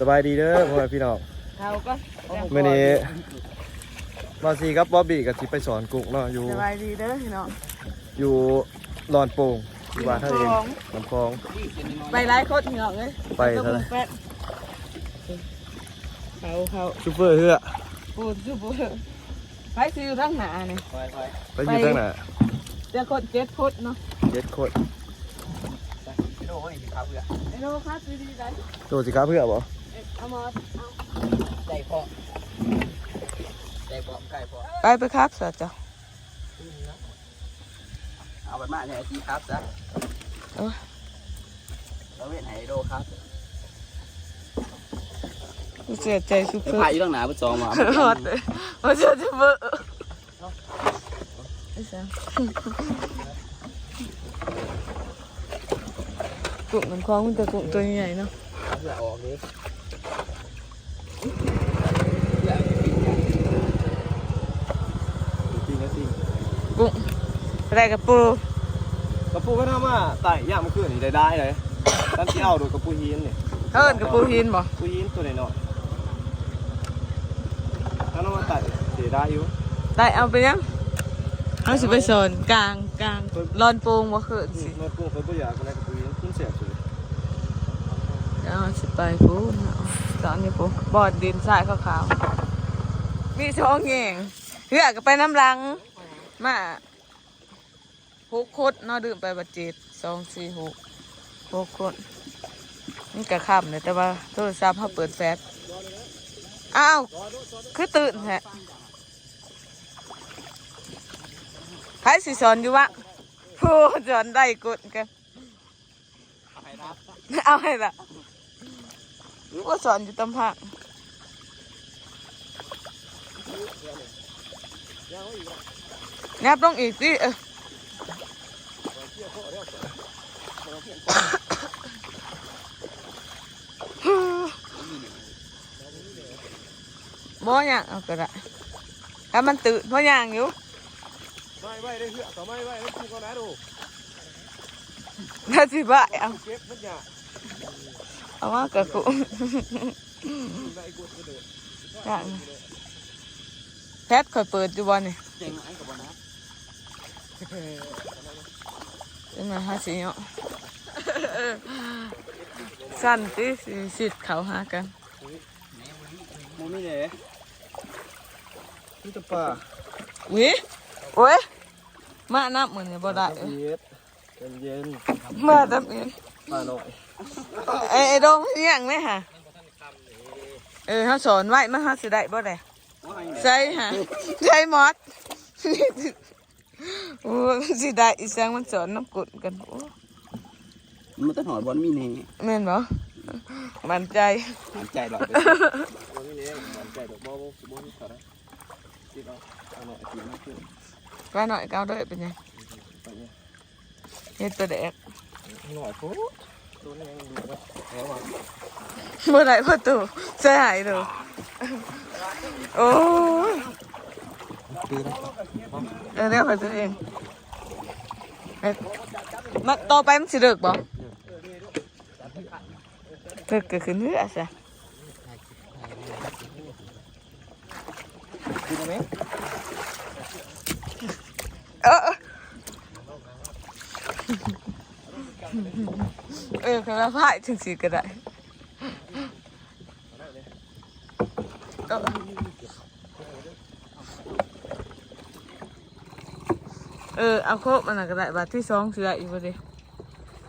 สบายดีเด้อพ่อแม่พี่น้องเขาก็มื้อนี้มาซีครับบ๊อบบี้กับสิไปสอนกุ๊กเนาะอยู่สบายดีเด้อพี่น้องอยู่ลอนโป่งอยู่บ้านท่าเองคลองลำคลอง ไปไล่โคตรพี่น้องเลยไปเท่าไหร่แป๊บเขาเขาซูเปอร์เฮือปูดซูเปอร์ไปซิวทั้งหนาเนี่ยไปอยู่ทางไหนจะกดเจ็ดพุทเนาะเจ็ดคนไอ้โลครับดีๆได้ตัวสิครับเพื่อบ่ เอามาใจพอใจพอไก่พอไปไปครับสัตว์จ้ะเอาไปมาเนี่ยทีครับซะเราเวียนไฮโดครับเสียใจซูเปไอ้อร์พายอยู่ตั้งหนาพุทธองมาหอดเลยมาเจอซูเปอร์ไอ้สัสกุ้งมันคล้องมันแต่กุ้งตัวใหญ่ๆเนาะ เพื่อออกเลย จริงนะจริง กุ้ง อะไรกับปูกระปูก็ทำมาไต่ย่างมันขึ้นนี่ได้ได้เลยตั้งที่เอาโดยกระปูหินนี่เอิญกับปูหินบ่ปูหินตัวน้อยๆถ้าน้องมาไต่เสียได้อยู่ได้เอาไปยังเอาสิไปสอนกลางกลางรอนโปงบ่ขึ้นสินวดกุ้งไปปูอยากอะไรกระปูหินขึ้นเสียบสุดเอาสิไปปูนเอาสอนนี่ปูบอดดินทรายขาวๆมีช่องแง่งเพื่อก็ไปน้ำลังมา หกคนเนาะดื่มไปบัดเจ็ดสองสี่หกหกคนนี่กะค่ำเลยแต่ว่าโทรศัพท์เขาเปิดแฟลชอ้าวคือตื่นแฮะใครสิสอนอยู่วะผู้สอนได้กดกันเอาให้ละก็สอนอยู่ตำพังนับลงอีกสิเออ บ่ยังเอาก็ได้ถ้ามันตื่นเพราะยังอยู่ไม่ไหวได้เหือต่อไม่ไหวแล้วกูก็นะดูถ้าสิบ่ายเอาเก็บมันอย่าเอามากระกุได้กูก็เดินอย่างแพทย์คอยเปิดอยู่บ่นี่เจ๋งไหมกับบอลนะเป็นมาหาสิเนาะสั้นติสิสิทธิ์เขาหากันมูนี่เนี่ยนี่จะป่าวิโอ้ยมานับเหมือนบ่ได้เอ้ยเย็ดเย็นมาตับเองป่าหน่อยไอ้ไอ้ดงเฮียงเลยค่ะเออเขาสอนไว้มาเขาสิได้บ่ได้ใช่ฮะใช่มอด โอ้ยสิได้อีแสงมันสอนน้ำกุดกันโอ้มันต้องหอดบอลมีนี่แม่นบ่มั่นใจหายใจหรอกมูนี่เนี่ยมันใจดอกบ่บ่บ่นี่ขาดติดเอาเอาหน่อยตีมันขึ้นปลาหน่อยก้าวด้วยเป็นไงไปเนี่ยเฮ็ดตัวแดกหน่อยปุ๊บตัวนี้ยังดูว่าแล้วมาเมื่อไหร่พ่อตู่ใส่หายเลยโอ้ย เออเรียกไปตัวเองเอ๊ะมาต่อไปมันสิเลิกบ่เลิกก็ขึ้นเรือซะดูไหมเออเออคือว่าพายถึงสิก็ได้เออ เออเอาโคบมันนะก็ได้บาทที่สองสิได้อีกบ่เดิ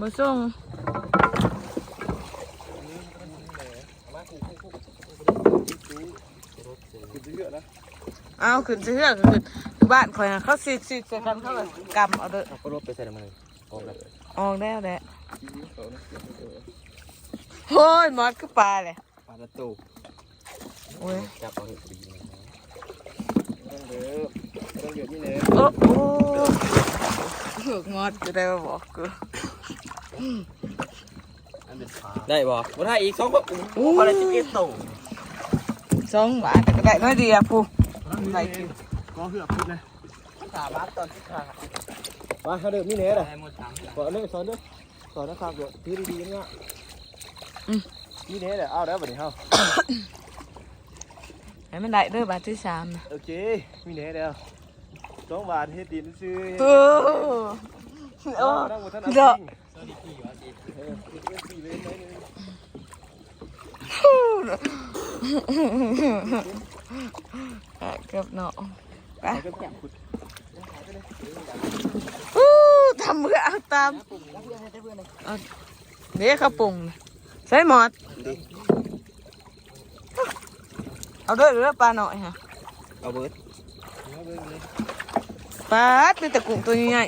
มาส่งกินเยอะนะเอาขึ้นสิเฮือกก็ขึ้นอยู่บ้านคอยนะเขาสิสิใส่กันเขาก็กำเอาเด้อก็รถไปใส่มันเลยออกแล้วออกแล้วแหละโอ้ยมอดคือปลาเลยปลาตะตูโอ้ยจับเอาเห็ดดีต้องเดือต้องเดือดนี่เลย โอ้โหถูกมอดจะได้มาบอกกูได้บ่บ่ได้อีกสองก็อู้มาเลยสิบเอ็ดโตสองบาทก็ได้น้อยเดียวผู้ได้กินก็เหือกพูดเลยสามบาทตอนที่ขามาเขาเดือดนี่เลยนะได้หมดสามสอนเลยสอนด้วยสอนนะครับเดี๋ยวทีดีๆเนี่ยนี่เนี่ยแหละเอาแล้วบัดนี้เฮาให้มันได้เด้อบาทที่สามนะโอเคมีเนี่ยแล้ว สองบาทเฮ็ดดินซื้อโอ้โอ้นั่งบนท่านเด้ออะเกือบเนาะไปอู้ทำเพื่อเอาตามเอาเดี๋ยวเขาปรุงนะใส่หมอดเอาด้วยหรือปลาหน่อยฮะเอาเบิด ปลาดมีแต่กุ้งตัวใหญ่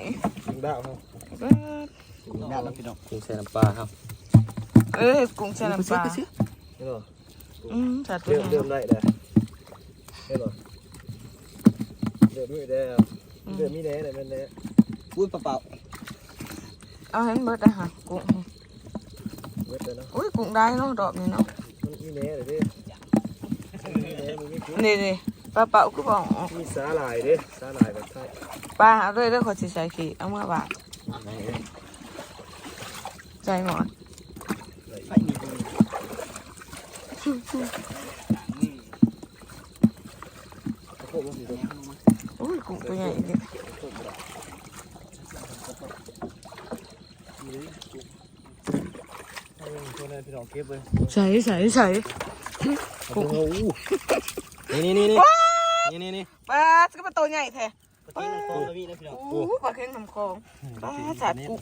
ถึงดาวครับๆปลาดดาวแล้วพี่น้องกินใส่น้ำปลาครับเอ้ยกุ้งใส่น้ำปลานี่เหรออืมสัตว์ตัวเริ่มใหญ่เริ่มได้แล้วนี่เหรอเริ่มมีแล้วเริ่มมีแน่เลยมันแน่พูดเปล่าเอาให้มันเบิดอาหารกุ้งเบิดเลยเนาะอุ้ยกุ้งได้เนาะดอกนี้เนาะมันมีแน่เลยดิมีแน่มันมีกุ้งนี่นี่ ปลาเป๋าก็บอกมีสาหร่ายดิสาหร่ายแบบไทยปลาเอาด้วยเด้อขอสิใส่ขี้เอาเมื่อบาทใจหมอนไอ้มีกุ้งโคตรมันสีดำอุ้ยกุ้งตัวใหญ่ดิเอาตัวนั้นพี่น้องเก็บเลยใส่ใส่ใส่โอ้โห นี่นี่นี่นี่นี่นี่ปลาก็เป็นตัวใหญ่แท้ปลาเค็งน้ำคลองนะพี่นะพี่น้องโอ้ปลาเค็งน้ำคลองปลาสัตว์กุ้ง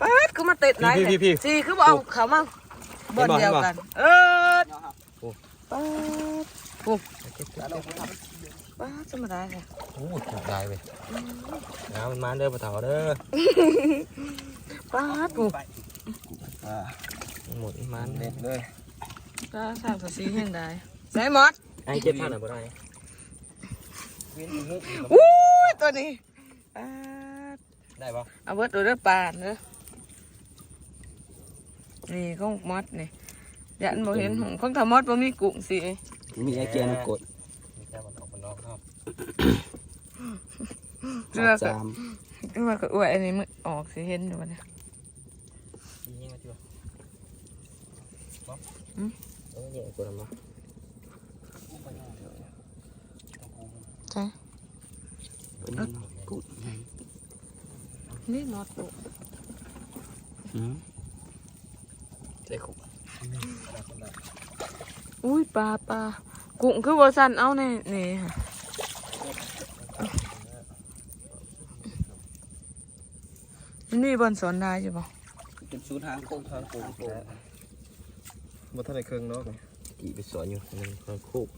ปลาก็มาติดไหนพี่พี่พี่สี่คือบอกเอาเขามาบนเดียวกัน เออปลากุ้งปลาจะมาได้ไงโอ้ยได้เว้ยน้ำมันมาเด้อปลาเถาเด้อปลากุ้งอ่าหมดมันเด็ดเลยปลาสามตัวสี่เห็นได้ใส่หมด ไอ้เจ็ดพันอะบ่ได้อู้ยตัวนี้ปลาได้ปะเอาเบิดดูเด้อปลาเด้อนี่ของมดนี่ยันบ่เห็นหงของทามอดบ่มีกุ้งสิมีไอเกียร์กดมีแค่มันออกมันนอกครับเรือก็เรือก็อวยอันนี้มึงออกสิเห็นอยู่บ่เนี่ยยิงมาที่วะอืมเออเนี่ยกดมา ใช่ นี่มอดกุ้งใส่ขุกอุ้ยปลาปลากุ้งคือบ่สั่นเอาในนี่ค่ะมันมีบอลสอนได้ใช่ปะจุดศูนย์ทางโค้งทางโค้งโค้งบ่ทันได้เครื่องเนาะตีไปสอนอยู่มันทางคุก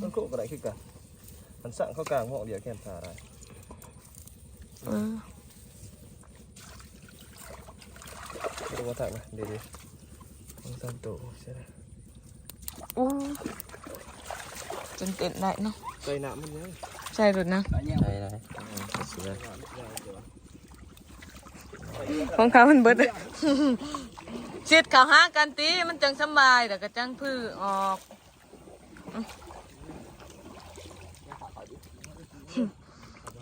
มันโคกอะไรคือกัน มันสั่งเข้ากลางหม้อเดียวแค่ตาได้เออดูว่าถักนะเดี๋ยวดิต้องตามโตใช่ไหมอู้จนเต็นได้เนาะใส่น้ำมันยังใช่หรือนะได้ได้เสือของเขามันเบิดชิดเขาหากันตีมันจังสำบายแต่ก็จังพื้อออกอื้อ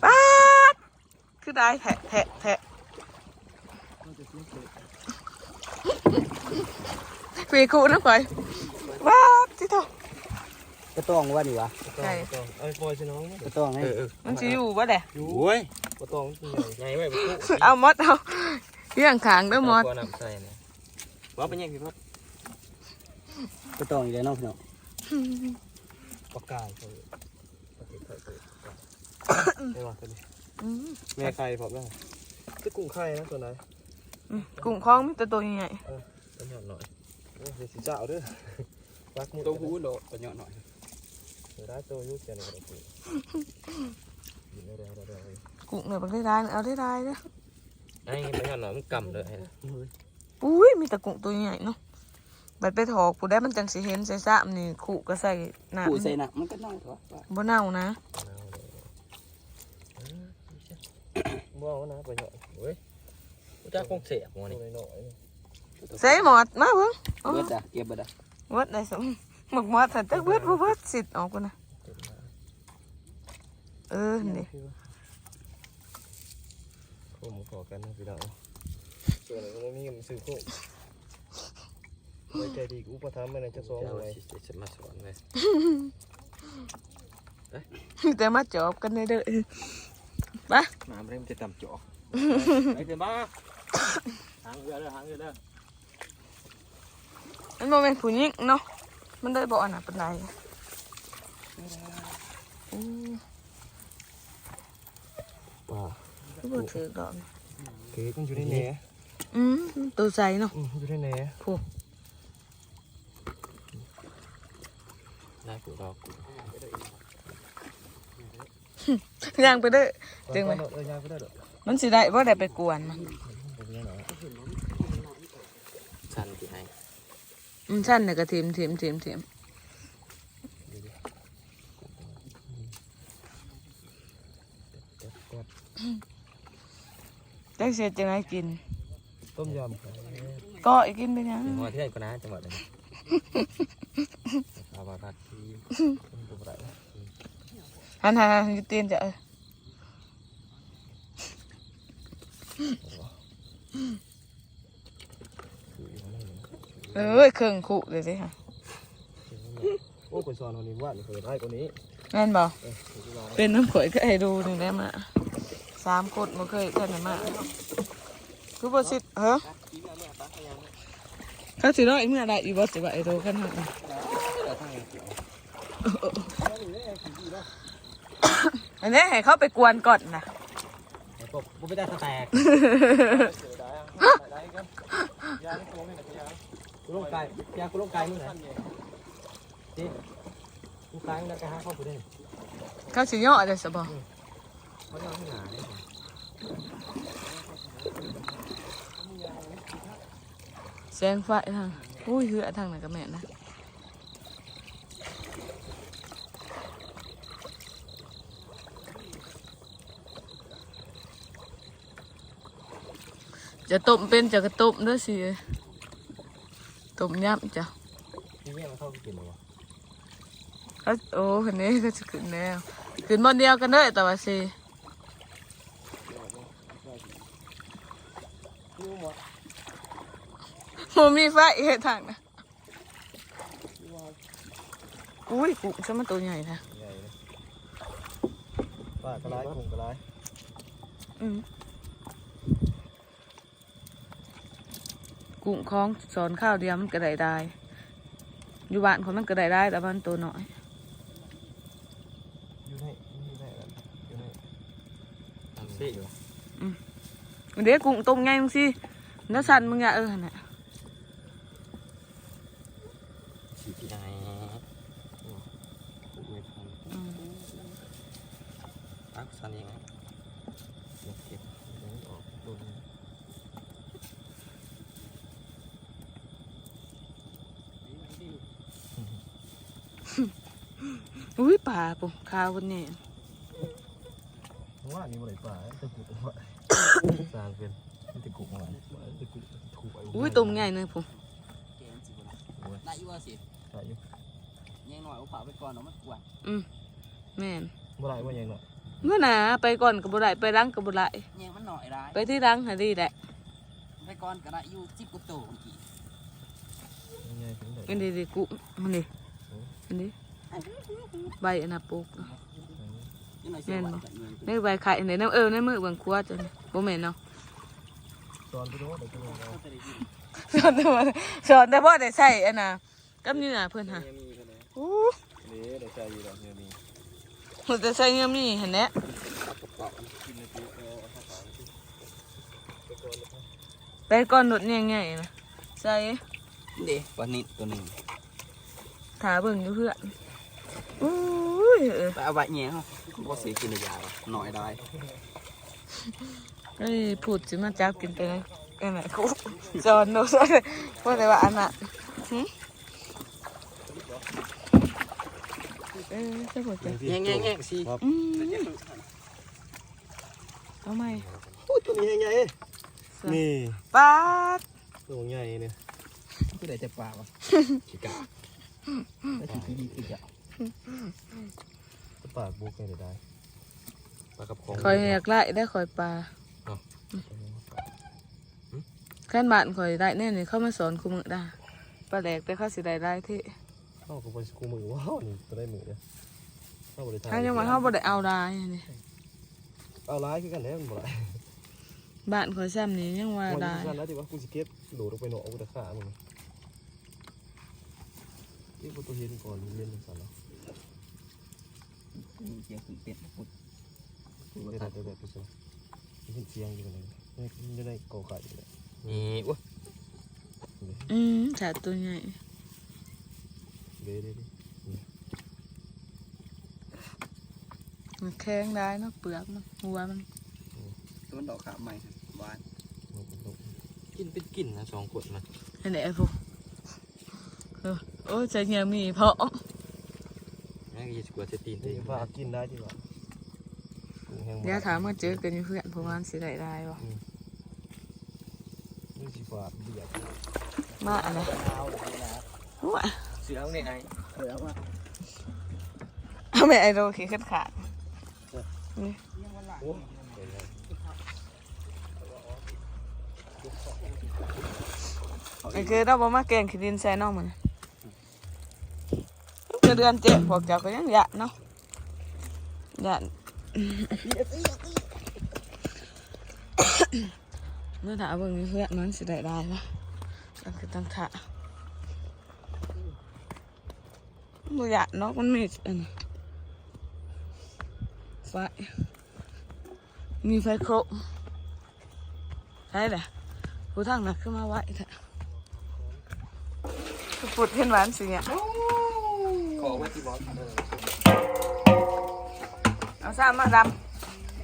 ป๊าดคือได้แทะแทะแทะปีกูนะข่อยว้าดที่เท่าก็ต้องว่าดีวะใช่ไอ้ปล่อยชิน้องก็ต้องให้เออเออมันจะอยู่บ่แหละโอ้ยปตองที่ใหญ่ไงไว้ไปคุกเอามดเอาเรื่องขางเด้อมดตัวน้ำใส่เนี่ยว่าเป็นยังไงครับก็ต้องอยู่แล้วเน้องพี่น้องปากกาเขา ไม่ว่าตัวนี้อืมแม่ไข่ผมได้จะกุ้งไข่นะตัวไหนอืมกุ้งคล้องมีแต่ตัวใหญ่ต้องหย่อนหน่อยโอ้ยสีเจ้าเด้อรักมุดตัวหูโดตัวหย่อนหน่อยเดี๋ยวได้ตัวยุ่งเกี่ยวกับตัวยินได้แล้ได้ๆกุ้งเนี่ยมันได้ได้เอาได้ได้เด้อไอ้ตัวหย่อนหน่อยมันกำเลยอุ้ยมีแต่กุ้งตัวใหญ่เนาะบัดไปถอกผู้ได้มันจังสิเห็นใส่ซ้ำนี่ขู่ก็ใส่น้ำผู้ใส่หนักมันก็น่าตัวว่าบ่เน่านะ บ่าวนะไปหน่อยเว้ยจ้าคงเสียบมัตัวนี่น้อยใส่หมอดมาเบิ่งอ๋อเบิดอะเก็บเบิดอะเบิดได้สมหมกหมอดสันตึกเบิดบ่เบิดสิทธิ์ออกกูนะเออนี่โค้งขอกันนะพี่น้องส่วนอะไรก็มีมันซื้อโค้งไว้ใจดีกูประทับมาในจะสองเจ้าไว้สิจะมาสอนเลยแต่มาจอบกันเด้อ ไปน้ำเริ่มจะต่ำจ่อไอ้เจ้าบ้าหางเรือเด้อหางเรือเด้อมันบ่เป็นผู้หญิงเนาะ มันได้บ่อันน่ะปานใดอือป่าคือบ่ถือดอกเก๋มันอยู่ในแหน่อืมตัวใสเนาะอืมอยู่ในแหน่ได้กูรอกู ย่างไปเด้อจึงไหมเออยางก็ได้ดอกมันสิได้บ่ได้ไปกวนมันเป็นยังไงชันที่ให้อืมชั้นน่ะก็ทิมทิมทิมทิมจักเสียจังไดกิน ต้มยก็อีกกินเป็นหยังจังหวะที่ไหนก็นะจังหวะนั้นอาบารักที่ำตัวไร หันหันหันอยู่ตียนจะเออเอ้ยเครื่องขู่เลยสิค่ะโอ้คนสอนคนนี้ว่านี่เคยได้กว่านี้แม่นบ่เอกเป็นน้ำข่อยก็ให้ดูหนึ่งได้มาสามคนบ่เคยเท่านั้นมาคือบ่สิเฮ้อเขาสิน้อยเมื่อใดอีบ่สิว่ไอ้โดกันหั่อั อันนี้ให้เขาไปกวนก่อนนะกูกูไม่ได้สแตกกูลงไก่ยากูลงไก่มึงไหนจีกูไก่มึงนะไปหาเข้ากูได้เขาสิย่อได้สบ่เขาจะให้หนาเนี่ยแสงไฟทางอุ้ยเหือทางนั้นก็แม่นะ จะต้มเป็นจะกระต้มเด้วยสิต้มยำจ้ะนี่เนี่ยมันเข้าไปกินหรอวะเขาโอ้คนนี้ก็จะขึ้นแล้วขึ้นบนเดียวกันเด้อแต่ว่าสิโมมีไฟเฮ็ดทางนะอุ้ยกุ้งซะมันตัวใหญ่นะใหญ่เลยป้ากระไรกุ้งกระไรอืม กุ้งคล้องสอนข้าวเดียวมันก็ได้ได้อยู่บ้านคนมันก็ได้ได้แต่บ้านตัวน้อยอยู่ในอยู่ในอยู่ในทำสิอยู่เดี๋ยวกุ้งต้มไงมึงสิแล้วสั่นมึงอย่าเออหั่นน่ะ ฉีดที่ไหน อืม ตักสันยังไง เก็บเก็บเดี๋ยวออกตัวนี้ อุ้ย ป่าปุ๊ข้าวคนนี้ว่านี่มันไหลป่าตะกุดว่าสร้างเป็นตะกุดมาตะกุดถูกอุ้ยต้มไงเนยปุ๊เกมสิบ่ได้อยู่ว่าสิใช่อยู่ยังหน่อยเอาเผาไปก่อนเนาะมันกวนอืมแม่นเมื่อไรว่ายังเนาะเมื่อหนาไปก่อนกับบุไรไปรังกับบุไรยังมันหน่อยได้ไปที่รังหาดีแหละไปก่อนก็ได้อยู่จิบกุโตเมื่อกี้ยังไงถึงได้เป็นดีดีกุ้งมันดิอันนี้ ใบอันนาปลูกยังหน่อยเสียว่าจะเงินในใบไข่ในน้ำเออในมือบางขวดจ้ะนี่บ่แม่นเนาะตอนไปดูเดี๋ยวกูลองเอาสอนแต่ว่าสอนแต่พ่อได้ใส่อันน่ะกับนี่น่ะเพิ่นหาอู้นี่เดี๋ยวใจอยู่ดอกเนี่ยมีมันจะใส่เงี้ยมีเห็นแหละไปก่อนหนุดเนี่ยง่ายๆนะใส่เด้ปลานิดตัวหนึ่งถาเบิ่งอยู่เพื่อนอู้ ยเออไปเอาใบแง่เขาบ่เสียกินยาหรอกหน่อยได้เอ้ยพูดสิมาจับกินไปนะอันน่ะกูสอนหนูสอนเพราะแต่ว่าอันน่ะหึเออจะบอกจะแง่แง่แง่สิอืมเอาไหมโอ้ตัวนี้ยังไงนี่ป๊าดตัวใหญ่เนี่ยที่ไหนจะปากวะขี้กาไม่ใช่ที่ดี ติดอะปากบุกเลยได้ปลากระพงคอยอยากไล่ได้คอยปลาขั้นบ้านคอยได้แน่นี่เข้ามาสอนคุมือได้ปลาแหลกแต่เขาสิได้ได้ที่เข้ากับไปกูมือว้าวนี่จะได้มือเนี่ยเข้าบริษัทถ้ายังมาเขาบ่ได้เอาได้นี่เอาร้ายคือกันแน่มันบ่ได้บ้านขอยซ้ำนี่ยังว่ามันได้กันแล้วที่ว่ากูสิเก็บโดดลงไปหนอกูจะฆ่ามึงนี่กูตัวเห็นก่อนเล่นสั่นแล้ว เจียวขึ้นเป็ดพุดไม่ได้แต่แบบกูสิเห็นเสียงอยู่เลยไม่ได้ก่อไก่เลยนี่วะอืมถ้าตัวใหญ่เด้เด้มันแข็งได้เนาะเปลือกมันหัวมันตัวมันดอกขาใหม่หวานกินเป็นกลิ่นนะสองคนนะอันไหนพวกเออโอ้ใจเงียมีพร้อ มนี่ก็จะกลัวจะตีนตัวนี่เองว่ากินได้ดีกว่าเดี๋ยวถามมาเจอกันอยู่เพื่อนเพราะว่าสิได้ได้บ่นี่สิฝาดเบียดมาอะไรหัวเสือเนี่ยไอ้เผื่อว่าเอาแม่ไอโรขี้ขึ้นขาดโอ้ไอ้คือเราบ่มาแกงขี้ดินใส่น้องมัน จะเดือนเจ็บพวกเจ้าก็ยังหยาดเนาะหยาดเมื่อถามเบิ่งเพื่อนมันสิได้ได้ปะก็คือตั้งท่าบ่หยาดเนาะมันมีอันไฟมีไฟโครใช่แหละผู้ทางนักขึ้นมาไหวเถอะปุดเห็นหวานสิเนี่ย ขอไว้ที่บอสเอาซ้ำมาด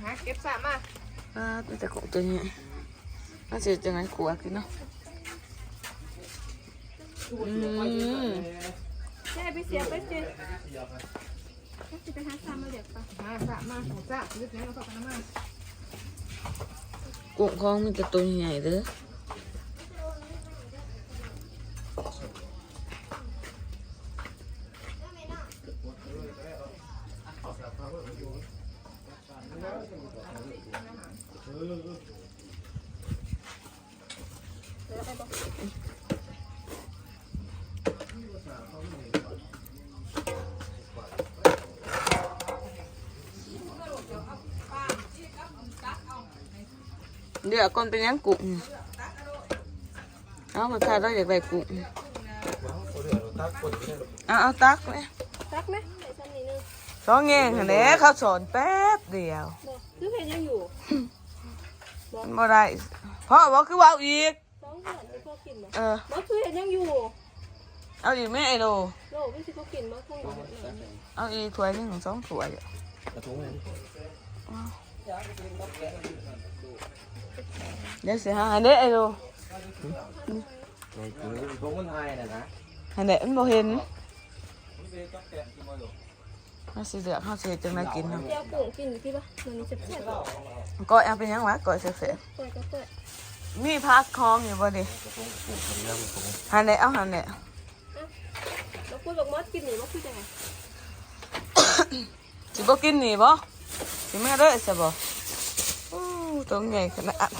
หาเก็บสามมาำอ่าตัวแต่กบตัวนี้น่าจะจังไงขวกินเนาะอืมแช่ไปเสียไปเสียจะไปหาสามมาเด็กปะหาสามมาสองจ้าลึกแล้วเราก็ไปน้ำมา กุ้งของมันจะตัวใหญ่เด้อ เดี๋ยวก่อนเป็นหยังกุ้งเอามาทานเราอยากได้กุ้งเอาเอาตักไหมตักไหมใส่ซ้ำนิดนึงสองแง่หันแหละเขาสอนแป๊บเดียว บอกคือเพนยังอยู่ มันบ่ได้เพราะว่าคือว่าเอาอีก สองเดือนที่พ่อกินบ่เออบอกคือเพนยังอยู่เอาอีกไหม่ไอโดโลไม่ใช่พ่อกินบ่คงอยู่แบบนั้นเอาอีกถ้วยหนึงสองถ้วยกระทุ้งเลยเดี๋ยวสิหาอันเด้ไอโดในจริงพวกคนไทยน่ะนะอันเด้มันบ่เห็นเขาสิเลือกเขาสิเฮ็ดจังไดกินเนาะเจ้ากุ้งกินอยู่ที่ปะมันมีเจ็บแซ่บบ่ก็เอาเป็นหยังวะก็เสียเปิดก็เปิดๆมีพักคองอยู่บ่ดิหันเด้เอาหันเด้แล้วพูดบอกมอสกินหรือว่าคือจะไงสิบ่กินนี่บ่สิมาเด้อซะบ่อู้ตัวใหญ่ขนาด